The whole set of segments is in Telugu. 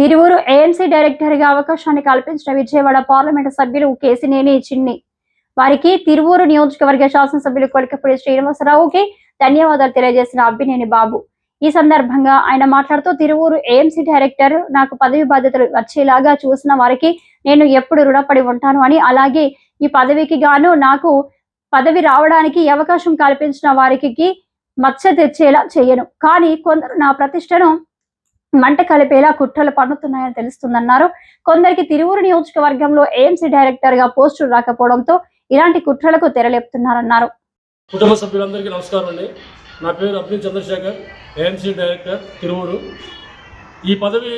తిరువురు ఏఎంసీ డైరెక్టర్గా అవకాశాన్ని కల్పించిన విజయవాడ పార్లమెంటు సభ్యులు కేసినేని చిన్ని. వారికి తిరువూరు నియోజకవర్గ శాసనసభ్యులు కొలికపూడి శ్రీనివాసరావుకి ధన్యవాదాలు తెలియజేసిన అబ్బినేని బాబు. ఈ సందర్భంగా ఆయన మాట్లాడుతూ తిరువూరు ఏఎంసీ డైరెక్టర్ నాకు పదవి బాధ్యతలు వచ్చేలాగా చూసిన వారికి నేను ఎప్పుడు రుణపడి ఉంటాను అని. అలాగే ఈ పదవికి గాను నాకు పదవి రావడానికి అవకాశం కల్పించిన వారికి మచ్చ తెచ్చేలా చేయను. కానీ కొందరు నా ప్రతిష్టను మంట కలిపేలా కుట్రలు పన్నుతున్నాయని తెలుస్తుందన్నారు. కొందరికి తిరువురు నియోజకవర్గంలో ఏఎంసీ డైరెక్టర్గా పోస్టులు రాకపోవడంతో ఇలాంటి కుట్రలకు తెరలేపుతున్నారన్నారు. కుటుంబ సభ్యులందరికీ నమస్కారం అండి. నా పేరు అబ్దుల్ చంద్రశేఖర్ ఏఎంసీ డైరెక్టర్ తిరువురు. ఈ పదవి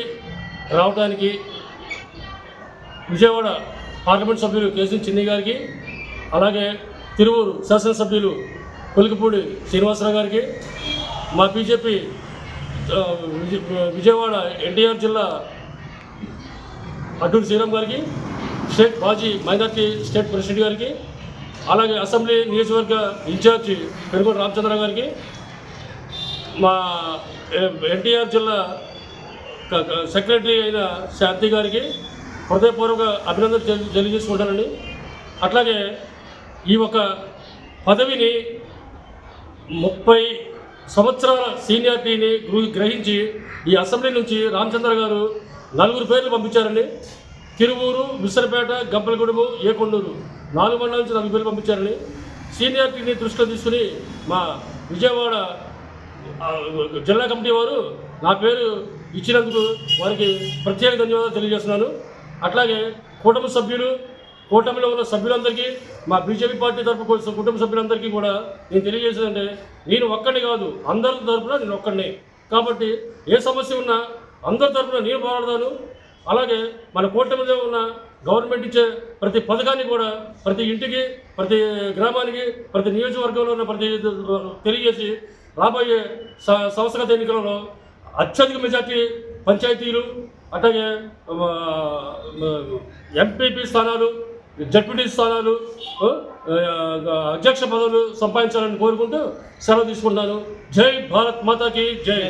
రావడానికి విజయవాడ పార్లమెంట్ సభ్యులు కేసీ చిన్ని గారికి అలాగే తిరువురు శాసనసభ్యులు కొలికపూడి శ్రీనివాసరావు గారికి మా బీజేపీ విజయవాడ ఎన్టీఆర్ జిల్లా అడ్డూరి శ్రీరామ్ గారికి స్టేట్ మాజీ మైనార్టీ స్టేట్ ప్రెసిడెంట్ గారికి అలాగే అసెంబ్లీ నియోజకవర్గ ఇన్ఛార్జి పెరుగుడు రామచంద్ర గారికి మా ఎన్టీఆర్ జిల్లా సెక్రటరీ అయిన శాంతి గారికి హృదయపూర్వక అభినందనలు తెలియజేసుకుంటానండి. అట్లాగే ఈ ఒక పదవిని ముప్పై సంవత్సరాల సీనియారిటీని గృ- గ్రహించి ఈ అసెంబ్లీ నుంచి రామచంద్ర గారు నలుగురు పేర్లు పంపించారండి. తిరువూరు మిశ్రపేట గంపలగూడెము ఏకొండూరు నాలుగు మండల నుంచి నలుగురు పేర్లు పంపించారండి. సీనియారిటీని దృష్టిలో తీసుకుని మా విజయవాడ జిల్లా కమిటీ వారు నా పేరు ఇచ్చినందుకు వారికి ప్రత్యేక ధన్యవాదాలు తెలియజేస్తున్నాను. అట్లాగే కుటుంబ సభ్యులు కూటమిలో ఉన్న సభ్యులందరికీ మా బీజేపీ పార్టీ తరపు కోసం కుటుంబ సభ్యులందరికీ కూడా నేను తెలియజేసేదంటే నేను ఒక్కడిని కాదు అందరి తరపున నేను ఒక్కడిని. కాబట్టి ఏ సమస్య ఉన్నా అందరి తరపున నేను పోరాడతాను. అలాగే మన కూటమిలో ఉన్న గవర్నమెంట్ ఇచ్చే ప్రతి పథకాన్ని కూడా ప్రతి ఇంటికి ప్రతి గ్రామానికి ప్రతి నియోజకవర్గంలో ఉన్న ప్రతి తెలియజేసి రాబోయే స- ఎన్నికలలో అత్యధిక మెజార్టీ పంచాయతీలు అట్లాగే ఎంపీపీ స్థానాలు జడ్పీటీ స్థానాలు అధ్యక్ష పదవులు సంపాదించాలని కోరుకుంటూ సెలవు తీసుకుంటాను. జై భారత్ మాతాకి జై.